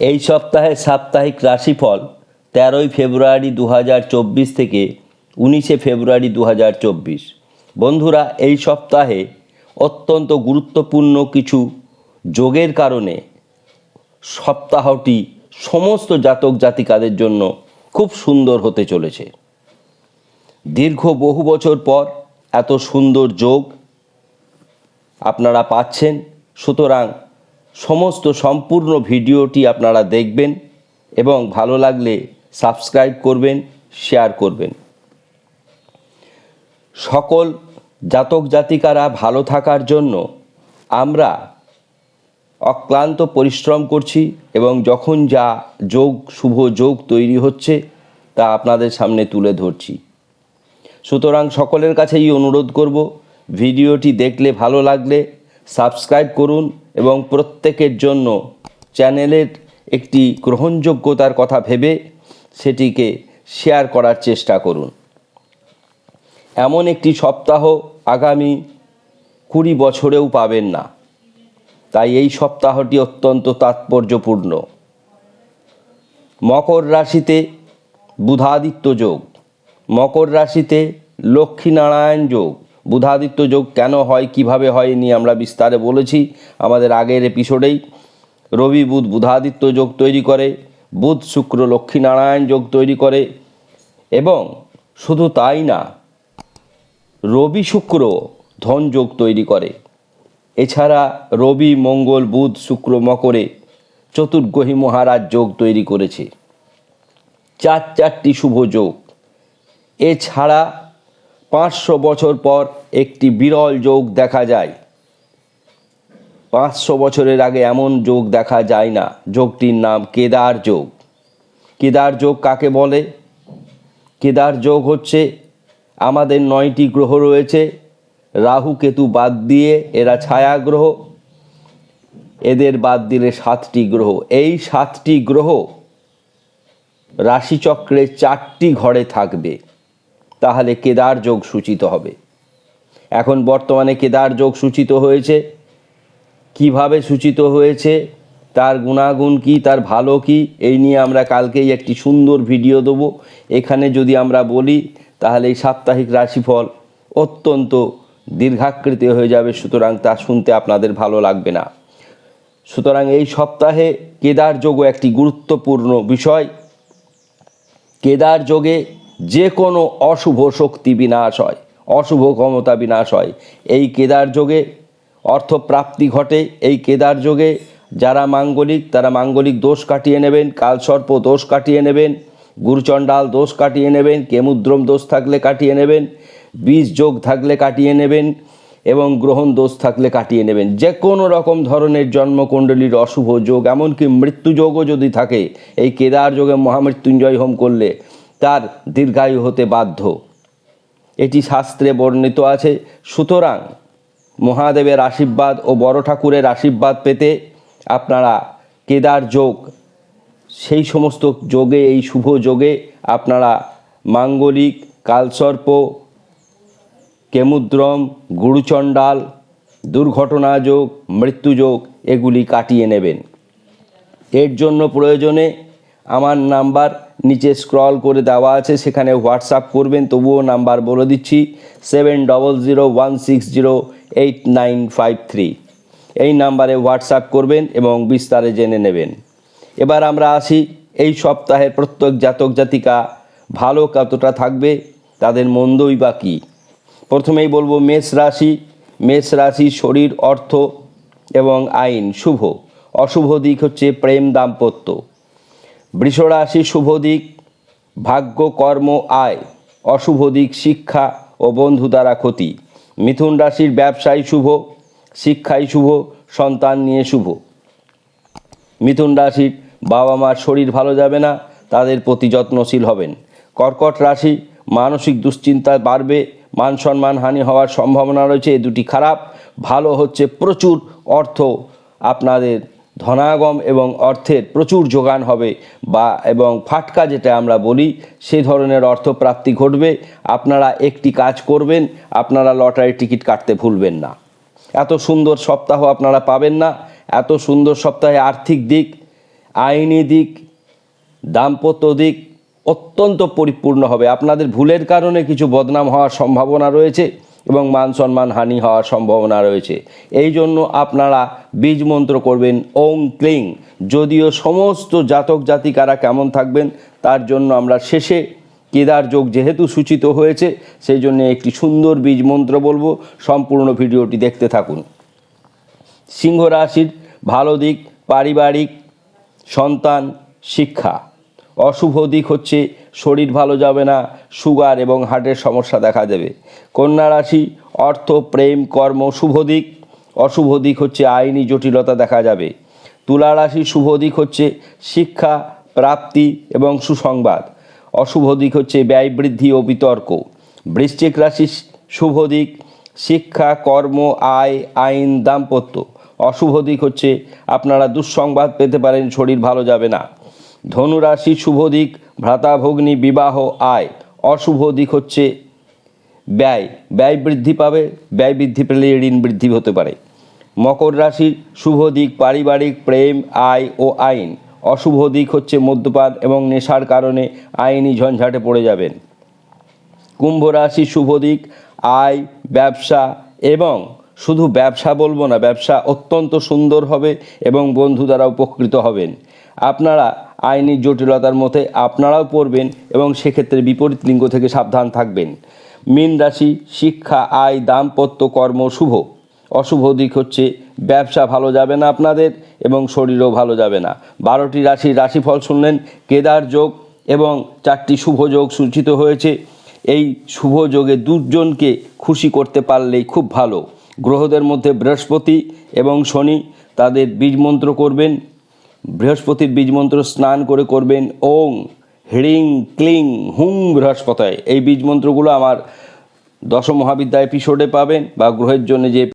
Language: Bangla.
এই সপ্তাহে সাপ্তাহিক রাশিফল তেরোই ফেব্রুয়ারি দু হাজার চব্বিশ থেকে উনিশে ফেব্রুয়ারি দু হাজার চব্বিশ। বন্ধুরা, এই সপ্তাহে অত্যন্ত গুরুত্বপূর্ণ কিছু যোগের কারণে সপ্তাহটি সমস্ত জাতক জাতিকাদের জন্য খুব সুন্দর হতে চলেছে। দীর্ঘ বহু বছর পর এত সুন্দর যোগ আপনারা পাচ্ছেন। সুতরাং সমস্ত সম্পূর্ণ ভিডিওটি আপনারা দেখবেন এবং ভালো লাগলে সাবস্ক্রাইব করবেন, শেয়ার করবেন। সকল জাতক জাতিকারা ভালো থাকার জন্য আমরা অক্লান্ত পরিশ্রম করছি এবং যখন যা যোগ, শুভ যোগ তৈরি হচ্ছে তা আপনাদের সামনে তুলে ধরছি। সুতরাং সকলের কাছেই অনুরোধ করব, ভিডিওটি দেখলে ভালো লাগলে সাবস্ক্রাইব করুন এবং প্রত্যেকের জন্য চ্যানেলের একটি গ্রহণযোগ্যতার কথা ভেবে সেটিকে শেয়ার করার চেষ্টা করুন। এমন একটি সপ্তাহ আগামী কুড়ি বছরেও পাবেন না। তাই এই সপ্তাহটি অত্যন্ত তাৎপর্যপূর্ণ। মকর রাশিতে বুধাদিত্য যোগ, মকর রাশিতে লক্ষ্মীনারায়ণ যোগ বুধাদিত্য যোগ কেন হয়, কীভাবে হয় নিয়ে আমরা বিস্তারে বলেছি আমাদের আগের এপিসোডেই রবি বুধ বুধাদিত্য যোগ তৈরি করে, বুধ শুক্র লক্ষ্মীনারায়ণ যোগ তৈরি করে, এবং শুধু তাই না, রবি শুক্র ধন যোগ তৈরি করে। এছাড়া রবি, মঙ্গল, বুধ, শুক্র, মকরে চতুর্গ্রহী মহারাজ যোগ তৈরি করেছে। চার চারটি শুভ যোগ। এছাড়া পাঁচশো বছর পর একটি বিরল যোগ দেখা যায়। পাঁচশো বছরের আগে এমন যোগ দেখা যায় না। যোগটির নাম কেদার যোগ। কেদার যোগ কাকে বলে? কেদার যোগ হচ্ছে আমাদের নয়টি গ্রহ রয়েছে। রাহু, কেতু বাদ দিয়ে এরা ছায়া গ্রহ। এদের বাদ দিলে সাতটি গ্রহ। এই সাতটি গ্রহ রাশিচক্রে চারটি ঘরে থাকবে। তাহলে কেদার যোগ সূচিত হবে। এখন বর্তমানে কেদার যোগ সূচিত হয়েছে। কীভাবে সূচিত হয়েছে? তার গুণাগুণ কি? তার ভালো কি? এই নিয়ে আমরা কালকেই একটি সুন্দর ভিডিও দেবো। এখানে যদি আমরা বলি, তাহলে এই সাপ্তাহিক রাশিফল অত্যন্ত দীর্ঘাকৃতি হয়ে যাবে, সুতরাং তা শুনতে আপনাদের ভালো লাগবে না। সুতরাং এই সপ্তাহে কেদার যোগও একটি গুরুত্বপূর্ণ বিষয়। কেদার যোগে যে কোনো অশুভ শক্তি বিনাশ হয়, অশুভ ক্ষমতা বিনাশ হয়। এই কেদার যোগে অর্থপ্রাপ্তি ঘটে, এই কেদার যোগে যারা মাঙ্গলিক, তারা মাঙ্গলিক দোষ কাটিয়ে নেবেন, কালসর্প দোষ কাটিয়ে নেবেন, গুরুচণ্ডাল দোষ কাটিয়ে নেবেন, কেমুদ্রম দোষ থাকলে কাটিয়ে নেবেন, বীজ যোগ থাকলে কাটিয়ে নেবেন এবং গ্রহণ দোষ থাকলে কাটিয়ে নেবেন। যে কোনো রকম ধরনের জন্মকুণ্ডলীর অশুভ যোগ, এমনকি মৃত্যুযোগও যদি থাকে, এই কেদার যোগে মহামৃত্যুঞ্জয় হোম করলে তার দীর্ঘায়ু হতে বাধ্য। এটি শাস্ত্রে বর্ণিত আছে, সুতরাং মহাদেবের আশীর্বাদ ও বড় ঠাকুরের আশীর্বাদ পেতে আপনারা কেদার যোগ, সেই সমস্ত যোগে, এই শুভ যোগে আপনারা মাঙ্গলিক, কালসর্প, কেমুদ্রম, গুরুচণ্ডাল, দুর্ঘটনা যোগ মৃত্যুযোগ এগুলি কাটিয়ে নেবেন। এর জন্য প্রয়োজনে আমার নাম্বার নিচে স্ক্রল করে দেওয়া আছে, সেখানে হোয়াটসঅ্যাপ করবেন, তবুও নাম্বার বলে দিচ্ছি seven double zero one six zero eight nine five three এই নাম্বারে হোয়াটসঅ্যাপ করবেন এবং বিস্তারে জেনে নেবেন। এবার আমরা আসি, এই সপ্তাহের প্রত্যেক জাতক জাতিকা ভালো কতটা থাকবে, তাদের মন্দই বা কী? প্রথমেই বলব মেষ রাশি মেষ রাশি শরীর অর্থ এবং আইন, শুভ। অশুভ দিক হচ্ছে প্রেম দাম্পত্য। বৃষ রাশি শুভ দিক, ভাগ্য, কর্ম, আয়, অশুভ দিক, শিক্ষা ও বন্ধু দ্বারা ক্ষতি। মিথুন রাশির ব্যবসায় শুভ শিক্ষায় শুভ, সন্তান নিয়ে শুভ। মিথুন রাশির বাবা মার শরীর ভালো যাবে না, তাদের প্রতি যত্নশীল হবেন। কর্কট রাশি মানসিক দুশ্চিন্তা বাড়বে, মান সম্মান হানি হওয়ার সম্ভাবনা রয়েছে, এ দুটি খারাপ। ভালো হচ্ছে প্রচুর অর্থ আপনাদের ধনাগম এবং অর্থের প্রচুর যোগান হবে বা এবং ফাটকা যেটা আমরা বলি, সে ধরনের অর্থপ্রাপ্তি ঘটবে। আপনারা একটি কাজ করবেন, আপনারা লটারির টিকিট কাটতে ভুলবেন না। এত সুন্দর সপ্তাহ আপনারা পাবেন না, এত সুন্দর সপ্তাহে আর্থিক দিক, আইনি দিক, দাম্পত্য দিক অত্যন্ত পরিপূর্ণ হবে। আপনাদের ভুলের কারণে কিছু বদনাম হওয়ার সম্ভাবনা রয়েছে। এবং মান সম্মান হানি হওয়ার সম্ভাবনা রয়েছে। এই জন্য আপনারা বীজ মন্ত্র করবেন, ওং ক্লিং। যদিও সমস্ত জাতক জাতিকারা কেমন থাকবেন, তার জন্য আমরা শেষে কেদার যোগ যেহেতু সূচিত হয়েছে, সেই জন্য একটি সুন্দর বীজ মন্ত্র বলব। সম্পূর্ণ ভিডিওটি দেখতে থাকুন। সিংহ রাশির ভালো দিক, পারিবারিক, সন্তান, শিক্ষা। অশুভ দিক হচ্ছে শরীর ভালো যাবে না, সুগার এবং হার্টের সমস্যা দেখা দেবে। কন্যা রাশি, অর্থ, প্রেম, কর্ম শুভ দিক। অশুভ দিক হচ্ছে আইনি জটিলতা দেখা যাবে। তুলা রাশির শুভ দিক হচ্ছে শিক্ষা, প্রাপ্তি এবং সুসংবাদ। অশুভ দিক হচ্ছে ব্যয় বৃদ্ধি ও বিতর্ক। বৃশ্চিক রাশির শুভ দিক, শিক্ষা, কর্ম, আয়, আইন, দাম্পত্য। অশুভ দিক হচ্ছে আপনারা দুঃসংবাদ পেতে পারেন, শরীর ভালো যাবে না। ধনুরাশি শুভ দিক, ভ্রাতা ভগ্নী, বিবাহ, আয়। অশুভ দিক হচ্ছে ব্যয়। ব্যয় বৃদ্ধি পাবে, ব্যয় বৃদ্ধি পেলে ঋণ বৃদ্ধি হতে পারে। মকর রাশির শুভ দিক পারিবারিক, প্রেম, আয় ও আইন। অশুভ দিক হচ্ছে মদ্যপান এবং নেশার কারণে আইনি ঝঞ্ঝাটে পড়ে যাবেন। কুম্ভ রাশি শুভ দিক আয়, ব্যবসা এবং শুধু ব্যবসা বলব না, ব্যবসা অত্যন্ত সুন্দর হবে এবং বন্ধু দ্বারা উপকৃত হবেন। আপনারা আইনি জটিলতার মধ্যে আপনারাও পড়বেন এবং সেক্ষেত্রে বিপরীত লিঙ্গ থেকে সাবধান থাকবেন। মীন রাশি, শিক্ষা, আয়, দাম্পত্য কর্ম শুভ। অশুভ দিক হচ্ছে ব্যবসা ভালো যাবে না আপনাদের এবং শরীরও ভালো যাবে না। বারোটি রাশির রাশিফল শুনলেন, কেদার যোগ এবং চারটি শুভ যোগ সূচিত হয়েছে। এই শুভ যোগে দুজনকে খুশি করতে পারলেই খুব ভালো। গ্রহদের মধ্যে বৃহস্পতি এবং শনি তাদের বীজ মন্ত্র করবেন। বৃহস্পতির বীজমন্ত্র স্নান করে করবেন, ওং, হ্রিং, ক্লিং, হুং বৃহস্পতায়। এই বীজমন্ত্রগুলো আমার দশম মহাবিদ্যা এপিসোডে পাবেন বা গ্রহের জন্য যে